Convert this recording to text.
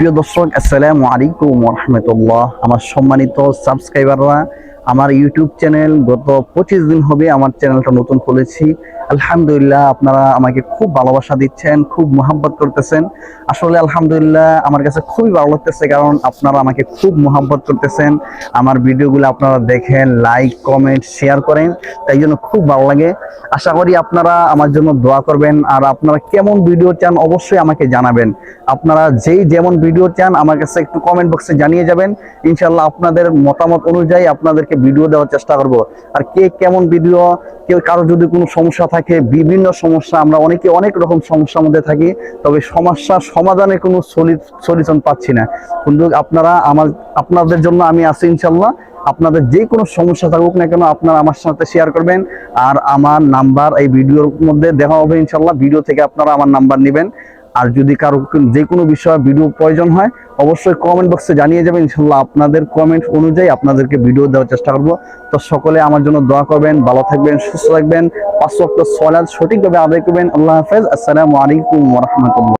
প্রিয় দর্শক, আসসালামু আলাইকুম রহমতুল্লাহ আমার সম্মানিত সাবস্ক্রাইবাররা আমার ইউটিউব চ্যানেল গত পঁচিশ দিন হবে আমার চ্যানেলটা নতুন খুলেছি। আলহামদুলিল্লাহ, আপনারা আমাকে খুব ভালোবাসা দিচ্ছেন, খুব মোহাব্বত করতেছেন। আসলে আলহামদুলিল্লাহ আমার কাছে খুবই ভালো লাগতেছে কারণ আপনারা আমাকে খুব মোহাব্বত করতেছেন। আমার ভিডিওগুলো আপনারা দেখেন লাইক কমেন্ট শেয়ার করেন, তাই জন্য খুব ভালো লাগে। আশা করি আপনারা আমার জন্য দোয়া করবেন আর আপনারা কেমন ভিডিও চান অবশ্যই আমাকে জানাবেন। আপনারা যেই যেমন ভিডিও চান আমার কাছে একটু কমেন্ট বক্সে জানিয়ে যাবেন। ইনশাল্লাহ আপনাদের মতামত অনুযায়ী আপনাদেরকে ভিডিও দেওয়ার চেষ্টা করব। আর কে কেমন ভিডিও, কেউ কারও যদি কোনো সমস্যা থাকে বিভিন্ন সমস্যা, আমরা অনেকে অনেক রকম সমস্যার মধ্যে থাকি, তবে সমস্যা সমাধানে কোনো সলিউশন পাচ্ছি না। কিন্তু আপনারা আমার, আপনাদের জন্য আমি আছি ইনশাল্লাহ আপনাদের যে কোনো সমস্যা থাকুক না কেন, আপনারা আমার সাথে শেয়ার করবেন। আর আমার নাম্বার এই ভিডিওর মধ্যে দেওয়া হবে ইনশাল্লাহ ভিডিও থেকে আপনারা আমার নাম্বার নেবেন। আর যদি কারও যে কোনো বিষয়ে ভিডিও প্রয়োজন হয়, অবশ্যই কমেন্ট বক্সে জানিয়ে যাবেন। ইনশাল্লাহ আপনাদের কমেন্ট অনুযায়ী আপনাদেরকে ভিডিও দেওয়ার চেষ্টা করব। তো সকলে আমার জন্য দোয়া করবেন, ভালো থাকবেন, সুস্থ থাকবেন। পাঁচ ওয়াক্ত সলাদ সঠিকভাবে আদায় করবেন। আল্লাহ হাফেজ। আসসালামু আলাইকুম রহমতুল্লাহ।